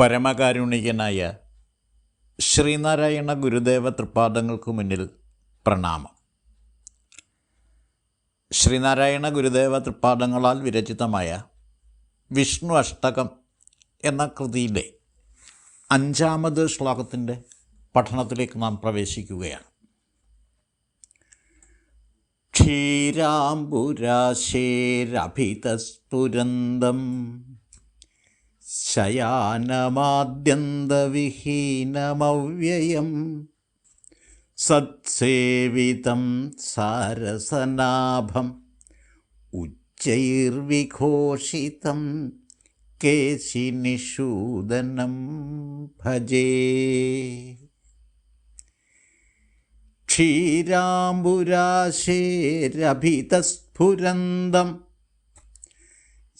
പരമകാരുണികനായ ശ്രീനാരായണ ഗുരുദേവ തൃപ്പാദങ്ങൾക്ക് മുന്നിൽ പ്രണാമം. ശ്രീനാരായണ ഗുരുദേവ തൃപ്പാദങ്ങളാൽ വിരചിതമായ വിഷ്ണു അഷ്ടകം എന്ന കൃതിയിലെ അഞ്ചാമത് ശ്ലോകത്തിന്റെ പഠനത്തിലേക്ക് നാം പ്രവേശിക്കുകയാണ്. ക്ഷീരാംബുരാശേരഭിതസ്ഫുരന്തം ശയാനമാദ്യന്തവിഹീനമവ്യയം സത്സേവിതം സാരസനാഭം ഉച്ചൈർവിഘോഷിതം കേശിനിഷൂദനം ഭജേ. ക്ഷീരാംബുരാശേരഭിതസ്ഫുരന്തം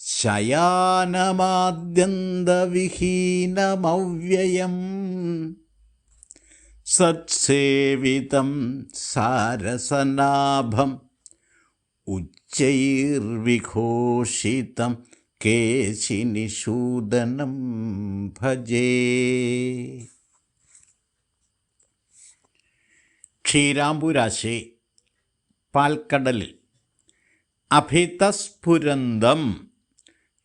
ശയാനമാദ്യന്തവിഹീനമവ്യയം സത്സേവിതം സാരസനാഭം ഉച്ചൈർവിഘോഷിതം കേശിനിഷൂദനം ഭജേ. ക്ഷീരാംബുരാശി പാൽക്കടലിൽ അഭിതസ്ഫുരന്തം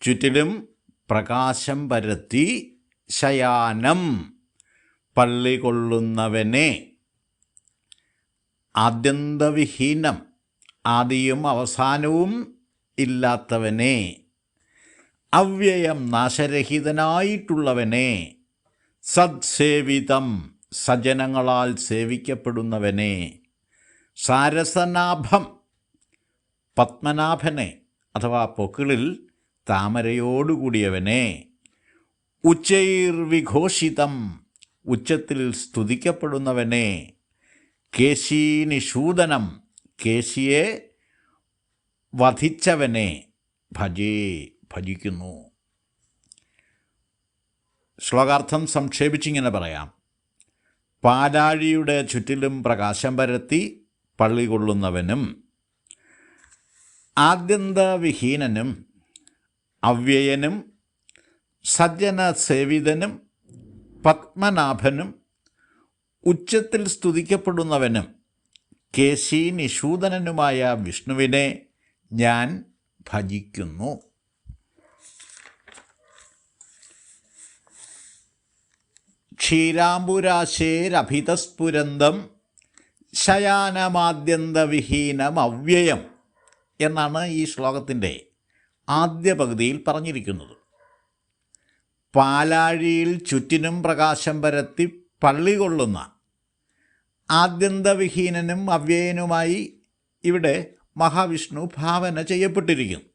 ചുറ്റിലും പ്രകാശം പരത്തി ശയാനം പള്ളി കൊള്ളുന്നവനെ ആദ്യന്തവിഹീനം ആദിയും അവസാനവും ഇല്ലാത്തവനെ. അവ്യയം നാശരഹിതനായിട്ടുള്ളവനെ. സത്സേവിതം സജനങ്ങളാൽ സേവിക്കപ്പെടുന്നവനെ. സാരസനാഭം പത്മനാഭനെ അഥവാ പൊക്കിളിൽ താമരയോടുകൂടിയവനെ ഉച്ചൈർവിഘോഷിതം ഉച്ചത്തിൽ സ്തുതിക്കപ്പെടുന്നവനെ കേശീനിഷൂദനം കേശിയെ വധിച്ചവനെ ഭജേ ഭജിക്കുന്നു. ശ്ലോകാർത്ഥം സംക്ഷേപിച്ചിങ്ങനെ പറയാം. പാലാഴിയുടെ ചുറ്റിലും പ്രകാശം പരത്തി പള്ളി കൊള്ളുന്നവനും ആദ്യന്തവിഹീനനും അവ്യയനും സജ്ജന സേവിതനും പത്മനാഭനും ഉച്ചത്തിൽ സ്തുതിക്കപ്പെടുന്നവനും കേശി നിഷൂദനനുമായ വിഷ്ണുവിനെ ഞാൻ ഭജിക്കുന്നു. ക്ഷീരാംബുരാശേരഭിതസ്ഫുരന്തം ശയാനമാദ്യന്തവിഹീനം അവ്യയം എന്നാണ് ഈ ശ്ലോകത്തിന്റെ ആദ്യ പകുതിയിൽ പറഞ്ഞിരിക്കുന്നത്. പാലാഴിയിൽ ചുറ്റിനും പ്രകാശം പരത്തി പള്ളി കൊള്ളുന്ന ആദ്യന്തവിഹീനനും അവ്യയനുമായി ഇവിടെ മഹാവിഷ്ണു ഭാവന ചെയ്യപ്പെട്ടിരിക്കുന്നു.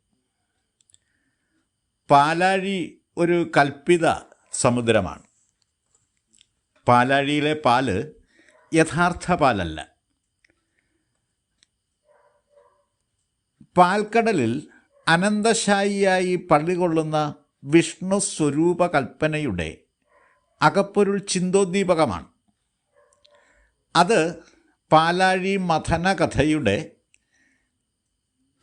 പാലാഴി ഒരു കൽപ്പിത സമുദ്രമാണ്. പാലാഴിയിലെ പാൽ യഥാർത്ഥ പാലല്ല. പാൽക്കടലിൽ അനന്തശായിയായി പള്ളികൊള്ളുന്ന വിഷ്ണു സ്വരൂപ കൽപ്പനയുടെ അകപ്പൊരുൾ ചിന്തോദ്ദീപകമാണ്. അത് പാലാഴി മഥന കഥയുടെ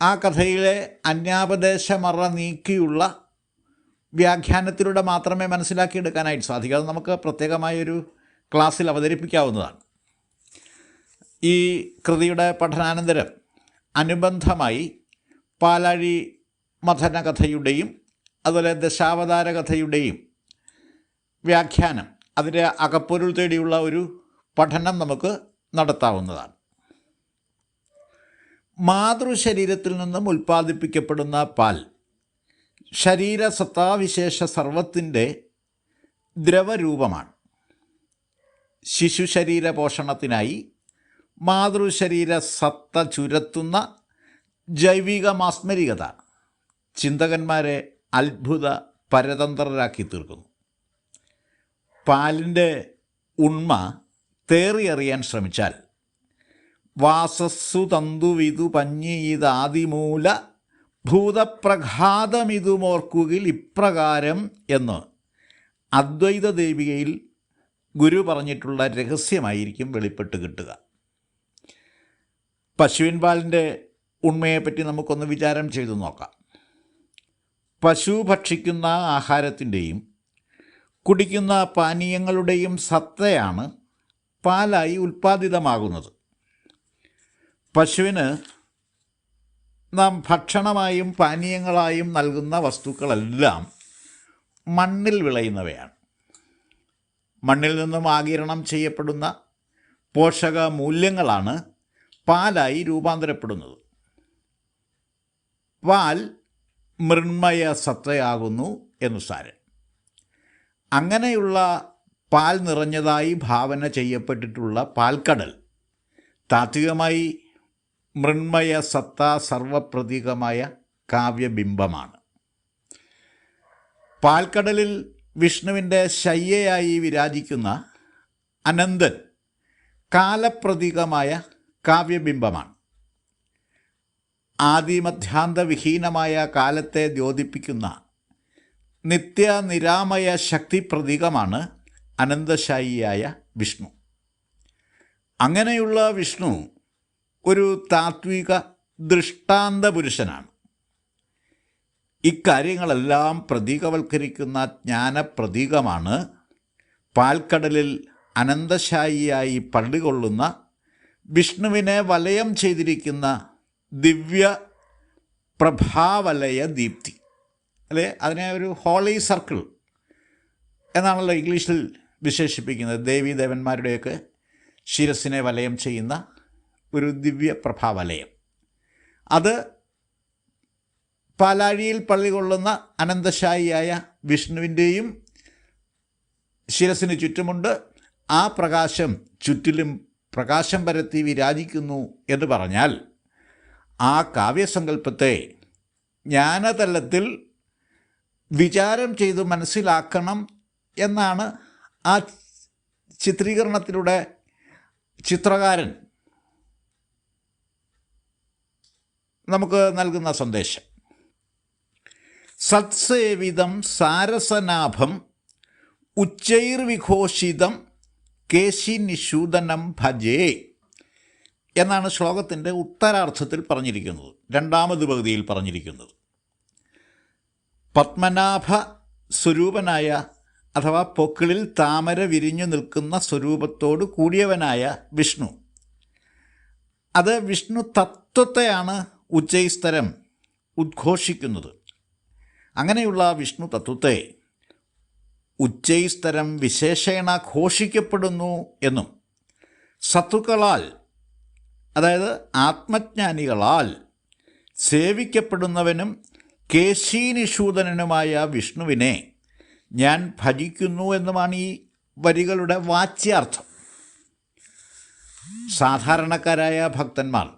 ആ കഥയിലെ അന്യാപദേശമറ നീക്കിയുള്ള വ്യാഖ്യാനത്തിലൂടെ മാത്രമേ മനസ്സിലാക്കിയെടുക്കാനായിട്ട് സാധിക്കൂ. അത് നമുക്ക് പ്രത്യേകമായൊരു ക്ലാസ്സിൽ അവതരിപ്പിക്കാവുന്നതാണ്. ഈ കൃതിയുടെ പഠനാനന്തരം അനുബന്ധമായി പാലാഴി മഥന കഥയുടെയും അതുപോലെ ദശാവതാര കഥയുടെയും വ്യാഖ്യാനം. അതിന്റെ അകപ്പൊരുൾ തേടിയുള്ള ഒരു പഠനം നമുക്ക് നടത്താവുന്നതാണ്. മാതൃശരീരത്തിൽ നിന്നും ഉൽപ്പാദിപ്പിക്കപ്പെടുന്ന പാൽ ശരീര സത്താവിശേഷ സർവത്തിന്റെ ദ്രവരൂപമാണ്. ശിശുശരീര പോഷണത്തിനായി മാതൃശരീര സത്ത ചുരത്തുന്ന ജൈവിക മാസ്മരികത ചിന്തകന്മാരെ അത്ഭുത പരതന്ത്രരാക്കി തീർക്കുന്നു. പാലിന്റെ ഉണ്മ തേറിയറിയാൻ ശ്രമിച്ചാൽ വാസസ്സു തന്തുവിതു പഞ്ഞിയിതാദിമൂല ഭൂതപ്രഘാതമിതുമോർക്കുകിൽ ഇപ്രകാരം എന്ന് അദ്വൈത ദേവികയിൽ ഗുരു പറഞ്ഞിട്ടുള്ള രഹസ്യമായിരിക്കും വെളിപ്പെട്ട് കിട്ടുക. പശുവിൻ പാലിന്റെ ഉണ്മയെപ്പറ്റി നമുക്കൊന്ന് വിചാരം ചെയ്തു നോക്കാം. പശു ഭക്ഷിക്കുന്ന ആഹാരത്തിന്റെയും കുടിക്കുന്ന പാനീയങ്ങളുടെയും സത്തയാണ് പാലായി ഉൽപ്പാദിതമാകുന്നത്. പശുവിന് നാം ഭക്ഷണമായും പാനീയങ്ങളായും നൽകുന്ന വസ്തുക്കളെല്ലാം മണ്ണിൽ വിളയുന്നവയാണ്. മണ്ണിൽ നിന്നും ആകിരണം ചെയ്യപ്പെടുന്ന പോഷക മൂല്യങ്ങളാണ് പാലായി രൂപാന്തരപ്പെടുന്നത്. പാൽ മൃണ്മയ സത്തയാകുന്നു എന്നു സാരൻ. അങ്ങനെയുള്ള പാൽ നിറഞ്ഞതായി ഭാവന ചെയ്യപ്പെട്ടിട്ടുള്ള പാൽക്കടൽ താത്വികമായി മൃണ്മയ സത്ത സർവപ്രതീകമായ കാവ്യബിംബമാണ്. പാൽക്കടലിൽ വിഷ്ണുവിന്റെ ശയ്യയായി വിരാജിക്കുന്ന അനന്തൻ കാലപ്രതീകമായ കാവ്യബിംബമാണ്. ആദിമധ്യാന്തവിഹീനമായ കാലത്തെ ദ്യോതിപ്പിക്കുന്ന നിത്യനിരാമയ ശക്തി പ്രതീകമാണ് അനന്തശായിയായ വിഷ്ണു. അങ്ങനെയുള്ള വിഷ്ണു ഒരു താത്വിക ദൃഷ്ടാന്ത പുരുഷനാണ് ഇക്കാര്യങ്ങളെല്ലാം പ്രതീകവൽക്കരിക്കുന്ന ജ്ഞാനപ്രതീകമാണ് പാൽക്കടലിൽ അനന്തശായിയായി പള്ളികൊള്ളുന്ന വിഷ്ണുവിനെ വലയം ചെയ്തിരിക്കുന്ന ദിവ്യ പ്രഭാവലയ ദീപ്തി. അല്ലെ? അതിനെ ഒരു ഹോളി സർക്കിൾ എന്നാണല്ലോ ഇംഗ്ലീഷിൽ വിശേഷിപ്പിക്കുന്നത്. ദേവി ദേവന്മാരുടെയൊക്കെ ശിരസിനെ വലയം ചെയ്യുന്ന ഒരു ദിവ്യ പ്രഭാവലയം. അത് പാലാഴിയിൽ പള്ളി കൊള്ളുന്ന അനന്തശായിയായ വിഷ്ണുവിന്റെയും ശിരസിന് ചുറ്റുമുണ്ട്. ആ പ്രകാശം ചുറ്റിലും പ്രകാശം പരത്തി വിരാജിക്കുന്നു എന്ന് പറഞ്ഞാൽ ആ കാവ്യസങ്കല്പത്തെ ജ്ഞാനതലത്തിൽ വിചാരം ചെയ്ത് മനസ്സിലാക്കണം എന്നാണ് ആ ചിത്രീകരണത്തിലൂടെ ചിത്രകാരൻ നമുക്ക് നൽകുന്ന സന്ദേശം. സത്സേവിതം സാരസനാഭം ഉച്ചൈർവിഘോഷിതം കേശി നിഷൂദനം ഭജേ. എന്നാണ് ശ്ലോകത്തിന്റെ ഉത്തരാർത്ഥത്തിൽ പറഞ്ഞിരിക്കുന്നത്. രണ്ടാമത് പകുതിയിൽ പറഞ്ഞിരിക്കുന്നത്. പത്മനാഭ സ്വരൂപനായ അഥവാ പൊക്കിളിൽ താമര വിരിഞ്ഞു നിൽക്കുന്ന സ്വരൂപത്തോട് കൂടിയവനായ വിഷ്ണു. അത് വിഷ്ണു തത്വത്തെയാണ് ഉച്ചൈസ്തരം ഉദ്ഘോഷിക്കുന്നത്. അങ്ങനെയുള്ള വിഷ്ണു തത്വത്തെ ഉച്ചൈസ്തരം വിശേഷേണ ഘോഷിക്കപ്പെടുന്നു എന്നും സത്തുക്കളാൽ അതായത് ആത്മജ്ഞാനികളാൽ സേവിക്കപ്പെടുന്നവനും കേശീനിഷൂദനനുമായ വിഷ്ണുവിനെ ഞാൻ ഭജിക്കുന്നു എന്നുമാണ് ഈ വരികളുടെ വാച്യാർത്ഥം. സാധാരണക്കാരായ ഭക്തന്മാർ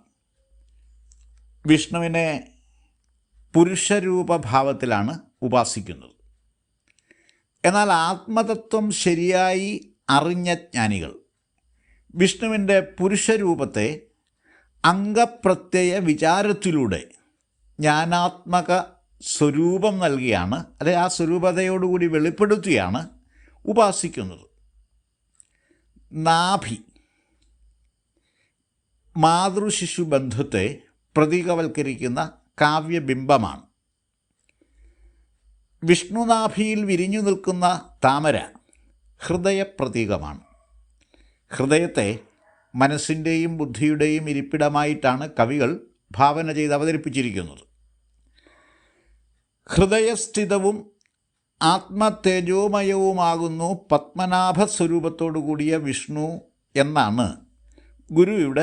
വിഷ്ണുവിനെ പുരുഷരൂപഭാവത്തിലാണ് ഉപാസിക്കുന്നത്. എന്നാൽ ആത്മതത്വം ശരിയായി അറിഞ്ഞ ജ്ഞാനികൾ വിഷ്ണുവിന്റെ പുരുഷരൂപത്തെ അംഗപ്രത്യയ വിചാരത്തിലൂടെ ജ്ഞാനാത്മക സ്വരൂപം നൽകിയാണ് അല്ലെ ആ സ്വരൂപതയോടുകൂടി വെളിപ്പെടുത്തിയാണ് ഉപാസിക്കുന്നത്. നാഭി മാതൃശിശു ബന്ധത്തെ പ്രതീകവൽക്കരിക്കുന്ന കാവ്യബിംബമാണ്. വിഷ്ണുനാഭിയിൽ വിരിഞ്ഞു നിൽക്കുന്ന താമര ഹൃദയപ്രതീകമാണ്. ഹൃദയത്തെ മനസ്സിന്റെയും ബുദ്ധിയുടെയും ഇരിപ്പിടമായിട്ടാണ് കവികൾ ഭാവന ചെയ്ത് അവതരിപ്പിച്ചിരിക്കുന്നത്. ഹൃദയസ്ഥിതവും ആത്മതേജോമയവുമാകുന്നു പത്മനാഭ സ്വരൂപത്തോടു കൂടിയ വിഷ്ണു എന്നാണ് ഗുരു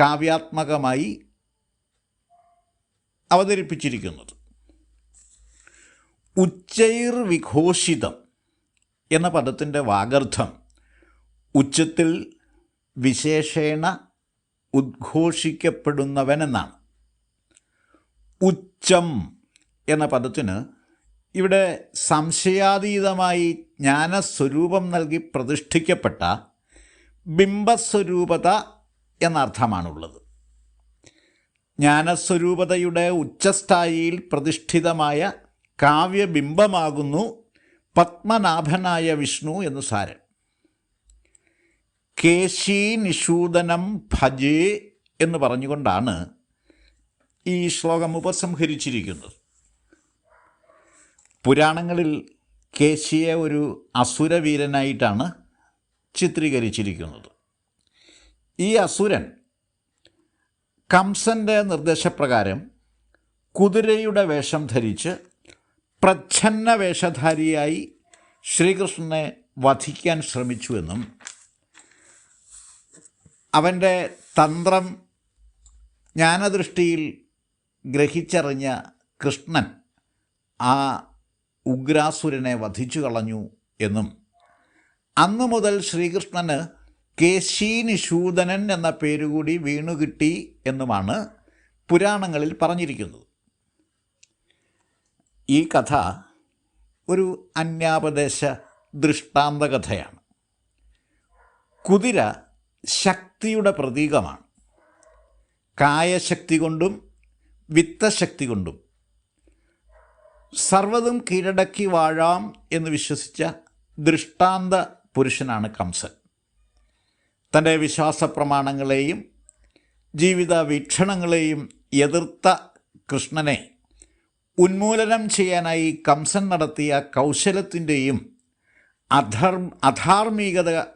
കാവ്യാത്മകമായി അവതരിപ്പിച്ചിരിക്കുന്നത്. ഉച്ചൈർ വിഘോഷിതം എന്ന പദത്തിന്റെ വാഗർത്ഥം ഉച്ചത്തിൽ വിശേഷേണ ഉദ്ഘോഷിക്കപ്പെടുന്നവനെന്നാണ്. ഉച്ചം എന്ന പദത്തിന് ഇവിടെ സംശയാതീതമായി ജ്ഞാനസ്വരൂപം നൽകി പ്രതിഷ്ഠിക്കപ്പെട്ട ബിംബസ്വരൂപത എന്നർത്ഥമാണുള്ളത്. ജ്ഞാനസ്വരൂപതയുടെ ഉച്ചസ്ഥായിയിൽ പ്രതിഷ്ഠിതമായ കാവ്യബിംബമാകുന്നു പത്മനാഭനായ വിഷ്ണു എന്ന് സാരൻ കേശി നിഷൂദനം ഭജേ എന്ന് പറഞ്ഞുകൊണ്ടാണ് ഈ ശ്ലോകം ഉപസംഹരിച്ചിരിക്കുന്നത്. പുരാണങ്ങളിൽ കേശിയെ ഒരു അസുരവീരനായിട്ടാണ് ചിത്രീകരിച്ചിരിക്കുന്നത്. ഈ അസുരൻ കംസന്റെ നിർദ്ദേശപ്രകാരം കുതിരയുടെ വേഷം ധരിച്ച് പ്രച്ഛന്ന വേഷധാരിയായി ശ്രീകൃഷ്ണനെ വധിക്കാൻ ശ്രമിച്ചുവെന്നും അവന്റെ തന്ത്രം ജ്ഞാനദൃഷ്ടിയിൽ ഗ്രഹിച്ചറിഞ്ഞ കൃഷ്ണൻ ആ ഉഗ്രാസുരനെ വധിച്ചു കളഞ്ഞു എന്നും. അന്നു മുതൽ ശ്രീകൃഷ്ണന് കേശീനിഷൂദനൻ എന്ന പേരുകൂടി വീണുകിട്ടി എന്നുമാണ് പുരാണങ്ങളിൽ പറഞ്ഞിരിക്കുന്നത്. ഈ കഥ ഒരു അന്യാപദേശ ദൃഷ്ടാന്ത കഥയാണ് കുതിര ശക്തിയുടെ പ്രതീകമാണ്. കായശക്തി കൊണ്ടും വിത്തശക്തി കൊണ്ടും. സർവതും കീഴടക്കി വാഴാം എന്ന് വിശ്വസിച്ച ദൃഷ്ടാന്ത പുരുഷനാണ് കംസൻ. തന്റെ വിശ്വാസ പ്രമാണങ്ങളെയും ജീവിത വീക്ഷണങ്ങളെയും എതിർത്ത കൃഷ്ണനെ ഉന്മൂലനം ചെയ്യാനായി കംസൻ നടത്തിയ കൗശലത്തിന്റെയും അധർ അധാർമികത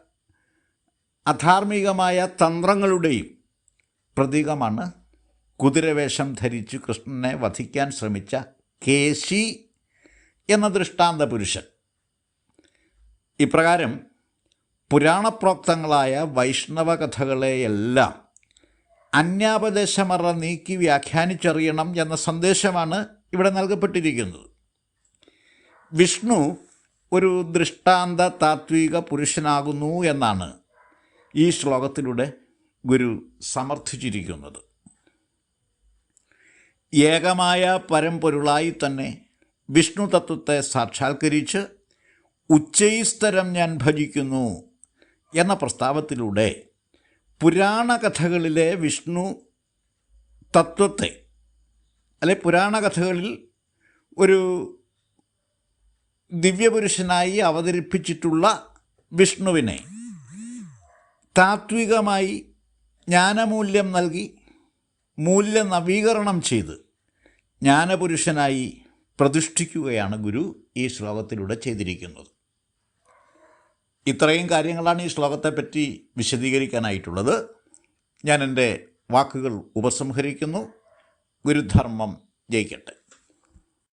അധാർമികമായ തന്ത്രങ്ങളുടെയും പ്രതീകമാണ് കുതിരവേഷം ധരിച്ചു കൃഷ്ണനെ വധിക്കാൻ ശ്രമിച്ച കേശി എന്ന ദൃഷ്ടാന്ത പുരുഷൻ. ഇപ്രകാരം പുരാണപ്രോക്തങ്ങളായ വൈഷ്ണവ കഥകളെയെല്ലാം അന്യാപദേശമറ നീക്കി വ്യാഖ്യാനിച്ചറിയണം എന്ന സന്ദേശമാണ് ഇവിടെ നൽകപ്പെട്ടിരിക്കുന്നത്. വിഷ്ണു ഒരു ദൃഷ്ടാന്ത താത്വിക പുരുഷനാകുന്നു എന്നാണ് ഈ ശ്ലോകത്തിലൂടെ ഗുരു സമർത്ഥിച്ചിരിക്കുന്നത്. ഏകമായ പരമ്പൊരുളായി തന്നെ വിഷ്ണു തത്വത്തെ സാക്ഷാത്കരിച്ച് ഉച്ചൈസ്തരം ഞാൻ ഭജിക്കുന്നു എന്ന പ്രസ്താവത്തിലൂടെ പുരാണ കഥകളിലെ വിഷ്ണു തത്വത്തെ അല്ലെ പുരാണ കഥകളിൽ ഒരു ദിവ്യപുരുഷനായി അവതരിപ്പിച്ചിട്ടുള്ള വിഷ്ണുവിനെ താത്വികമായി ജ്ഞാനമൂല്യം നൽകി മൂല്യ നവീകരണം ചെയ്ത് ജ്ഞാനപുരുഷനായി പ്രതിഷ്ഠിക്കുകയാണ് ഗുരു ഈ ശ്ലോകത്തിലൂടെ ചെയ്തിരിക്കുന്നത്. ഇത്രയും കാര്യങ്ങളാണ് ഈ ശ്ലോകത്തെപ്പറ്റി വിശദീകരിക്കാനായിട്ടുള്ളത്. ഞാൻ എന്റെ വാക്കുകൾ ഉപസംഹരിക്കുന്നു. ഗുരുധർമ്മം ജയിക്കട്ടെ.